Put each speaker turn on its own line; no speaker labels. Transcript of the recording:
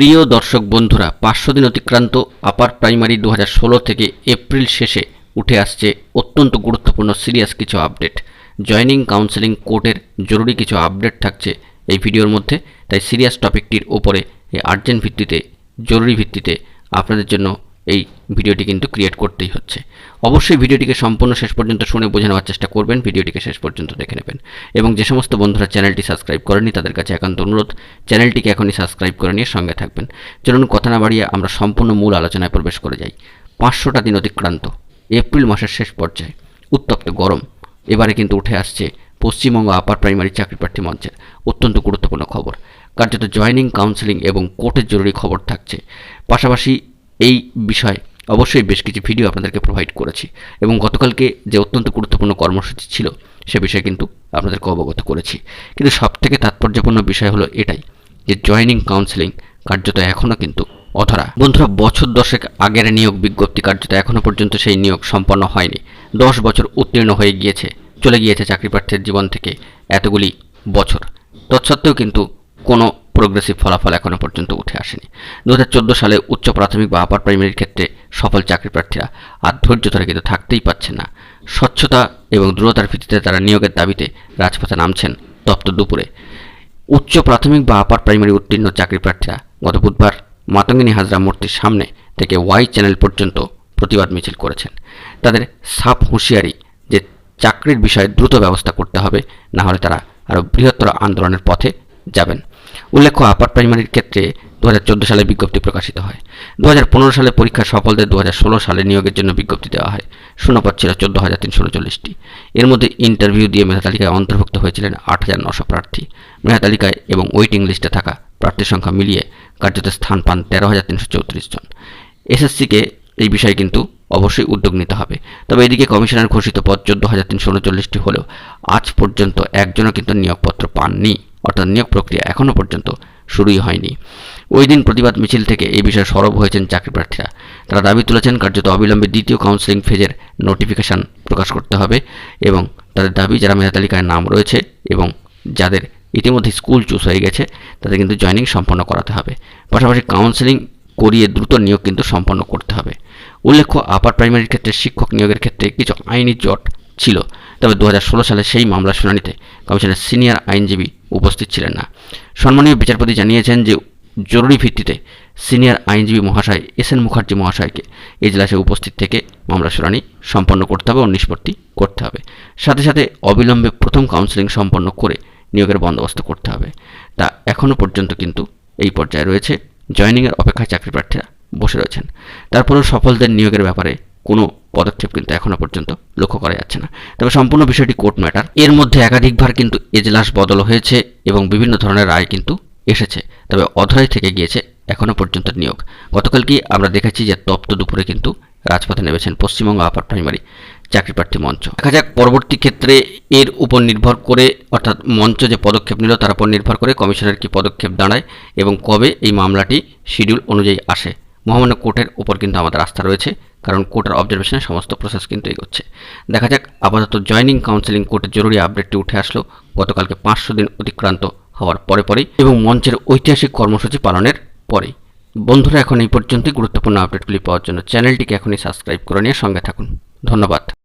প্রিয় দর্শক বন্ধুরা পাঁচশো দিন অতিক্রান্ত আপার প্রাইমারি দু থেকে এপ্রিল শেষে উঠে আসছে অত্যন্ত গুরুত্বপূর্ণ সিরিয়াস কিছু আপডেট। জয়নিং কাউন্সেলিং কোর্টের জরুরি কিছু আপডেট থাকছে এই ভিডিওর মধ্যে, তাই সিরিয়াস টপিকটির ওপরে এই আর্জেন্ট ভিত্তিতে, জরুরি ভিত্তিতে আপনাদের জন্য এই ভিডিওটি কিন্তু ক্রিয়েট করতেই হচ্ছে। অবশ্যই ভিডিওটিকে সম্পূর্ণ শেষ পর্যন্ত শুনে বোঝে নেওয়ার চেষ্টা করবেন, ভিডিওটিকে শেষ পর্যন্ত দেখে নেবেন। এবং যে সমস্ত বন্ধুরা চ্যানেলটি সাবস্ক্রাইব করেনি তাদের কাছে একান্ত অনুরোধ, চ্যানেলটিকে এখনই সাবস্ক্রাইব করে নিয়ে সঙ্গে থাকবেন। চলুন কথা না বাড়িয়ে আমরা সম্পূর্ণ মূল আলোচনায় প্রবেশ করে যাই। পাঁচশোটা দিন অতিক্রান্ত, এপ্রিল মাসের শেষ পর্যায়ে, উত্তপ্ত গরম। এবারে কিন্তু উঠে আসছে পশ্চিমবঙ্গ আপার প্রাইমারি চাকরি প্রার্থী মঞ্চের অত্যন্ত গুরুত্বপূর্ণ খবর। কার্যত জয়নিং কাউন্সেলিং এবং কোর্টের জরুরি খবর থাকছে। পাশাপাশি এই বিষয়ে অবশ্যই বেশ কিছু ভিডিও আপনাদেরকে প্রোভাইড করেছি এবং গতকালকে যে অত্যন্ত গুরুত্বপূর্ণ কর্মসূচি ছিল সে বিষয়ে কিন্তু আপনাদেরকে অবগত করেছি। কিন্তু সবথেকে তাৎপর্যপূর্ণ বিষয় হলো এটাই যে জয়নিং কাউন্সেলিং কার্যত এখনও কিন্তু অধরা। বন্ধুরা, বছর দশেক আগের নিয়োগ বিজ্ঞপ্তি কার্যত এখনও পর্যন্ত সেই নিয়োগ সম্পন্ন হয়নি। দশ বছর উত্তীর্ণ হয়ে গিয়েছে, চলে গিয়েছে চাকরি প্রার্থীর জীবন থেকে এতগুলি বছর। তৎসত্ত্বেও কিন্তু কোনো প্রোগ্রেসিভ ফলাফল এখনও পর্যন্ত উঠে আসেনি। দু হাজার চোদ্দ সালে উচ্চ প্রাথমিক বা আপার প্রাইমারির ক্ষেত্রে সফল চাকরি প্রার্থীরা আর ধৈর্য ধরে কিন্তু থাকতেই পারছেন না। স্বচ্ছতা এবং দ্রুততার ভিত্তিতে তারা নিয়োগের দাবিতে রাজপথে নামছেন তপ্ত দুপুরে। উচ্চ প্রাথমিক বা আপার প্রাইমারি উত্তীর্ণ চাকরি প্রার্থীরা গত বুধবার মাতঙ্গিনী হাজরা মূর্তির সামনে থেকে ওয়াই চ্যানেল পর্যন্ত প্রতিবাদ মিছিল করেছেন। তাদের সাপ হুঁশিয়ারি যে চাকরির বিষয়ে দ্রুত ব্যবস্থা করতে হবে, না হলে তারা আরও বৃহত্তর আন্দোলনের পথে যাবেন। উল্লেখ্য, আপার প্রাইমারির ক্ষেত্রে দু হাজার চোদ্দ সালে বিজ্ঞপ্তি প্রকাশিত হয়। দু হাজার পনেরো সালে পরীক্ষা সফলদের দু হাজার ষোলো সালে নিয়োগের জন্য বিজ্ঞপ্তি দেওয়া হয়। শূন্যপদ ছিল চোদ্দ হাজার তিনশো উনচল্লিশটি এর মধ্যে ইন্টারভিউ দিয়ে মেধা তালিকায় অন্তর্ভুক্ত হয়েছিলেন আট হাজার নশো প্রার্থী। মেধা তালিকায় এবং ওয়েটিং লিস্টে থাকা প্রার্থীর সংখ্যা মিলিয়ে কার্যত স্থান পান তেরো হাজার তিনশো চৌত্রিশ জন। এসএসসিকে এই বিষয়ে কিন্তু অবশ্যই উদ্যোগ নিতে হবে। তবে এদিকে কমিশনার ঘোষিত পদ চোদ্দ হাজার তিনশো উনচল্লিশটি হলেও আজ পর্যন্ত একজনও কিন্তু নিয়োগপত্র পাননি। অর্থাৎ নিয়োগ প্রক্রিয়া এখনও পর্যন্ত শুরুই হয়নি। ওই দিন প্রতিবাদ মিছিল থেকে এই বিষয়ে সরব হয়েছেন চাকরি প্রার্থীরা। তারা দাবি তুলেছেন কার্যত অবিলম্বে দ্বিতীয় কাউন্সেলিং ফেজের নোটিফিকেশন প্রকাশ করতে হবে এবং তাদের দাবি, যারা মেধা তালিকায় নাম রয়েছে এবং যাদের ইতিমধ্যে স্কুল চুজ হয়ে গেছে, তাদের কিন্তু জয়নিং সম্পন্ন করাতে হবে। পাশাপাশি কাউন্সেলিং করিয়ে দ্রুত নিয়োগ কিন্তু সম্পন্ন করতে হবে। উল্লেখ্য আপার প্রাইমারির ক্ষেত্রে শিক্ষক নিয়োগের ক্ষেত্রে কিছু আইনি জট ছিল। তবে দু হাজার ষোলো সালে সেই মামলার শুনানিতে কমিশনের সিনিয়র আইনজীবী উপস্থিত ছিলেন না। সম্মানীয় বিচারপতি জানিয়েছেন যে জরুরি ভিত্তিতে সিনিয়র আইনজীবী মহাশয় এস এন মুখার্জি মহাশয়কে এজলাসে উপস্থিত থেকে মামলা শুনানি সম্পন্ন করতে হবে ও নিষ্পত্তি করতে হবে। সাথে সাথে অবিলম্বে প্রথম কাউন্সেলিং সম্পন্ন করে নিয়োগের বন্দোবস্ত করতে হবে। তা এখনও পর্যন্ত কিন্তু এই পর্যায়ে রয়েছে। জয়নিংয়ের অপেক্ষায় চাকরি প্রার্থীরা বসে রয়েছেন। তারপরেও সফলদের নিয়োগের ব্যাপারে কোনো পদক্ষেপ কিন্তু এখনও পর্যন্ত লক্ষ্য করা যাচ্ছে না। তবে সম্পূর্ণ বিষয়টি কোর্ট ম্যাটার। এর মধ্যে একাধিকবার কিন্তু এজলাস বদল হয়েছে এবং বিভিন্ন ধরনের রায় কিন্তু এসেছে। তবে অধরাই থেকে গিয়েছে এখনও পর্যন্ত নিয়োগ। গতকালকে আমরা দেখেছি যে তপ্ত দুপুরে কিন্তু রাজপথে নেমেছেন পশ্চিমবঙ্গ আপার প্রাইমারি চাকরি প্রার্থী মঞ্চ। দেখা যাক পরবর্তী ক্ষেত্রে এর উপর নির্ভর করে, অর্থাৎ মঞ্চ যে পদক্ষেপ নিল, তার উপর নির্ভর করে কমিশনের কি পদক্ষেপ দাঁড়ায় এবং কবে এই মামলাটি শিডিউল অনুযায়ী আসে। মহামান্য কোর্টের উপর কিন্তু আমাদের আস্থা রয়েছে, কারণ কোর্টের অবজারভেশনে সমস্ত প্রসেস কিন্তু এগোচ্ছে। দেখা যাক, আপাতত জয়নিং কাউন্সিলিং কোর্টের জরুরি আপডেটটি উঠে আসলো, গতকালকে পাঁচশো দিন অতিক্রান্ত হওয়ার পরে পরেই এবং মঞ্চের ঐতিহাসিক কর্মসূচি পালনের পরেই। বন্ধুরা, এখন এই পর্যন্তই। গুরুত্বপূর্ণ আপডেটগুলি পাওয়ার জন্য চ্যানেলটিকে এখনই সাবস্ক্রাইব করে নিয়ে সঙ্গে থাকুন। ধন্যবাদ।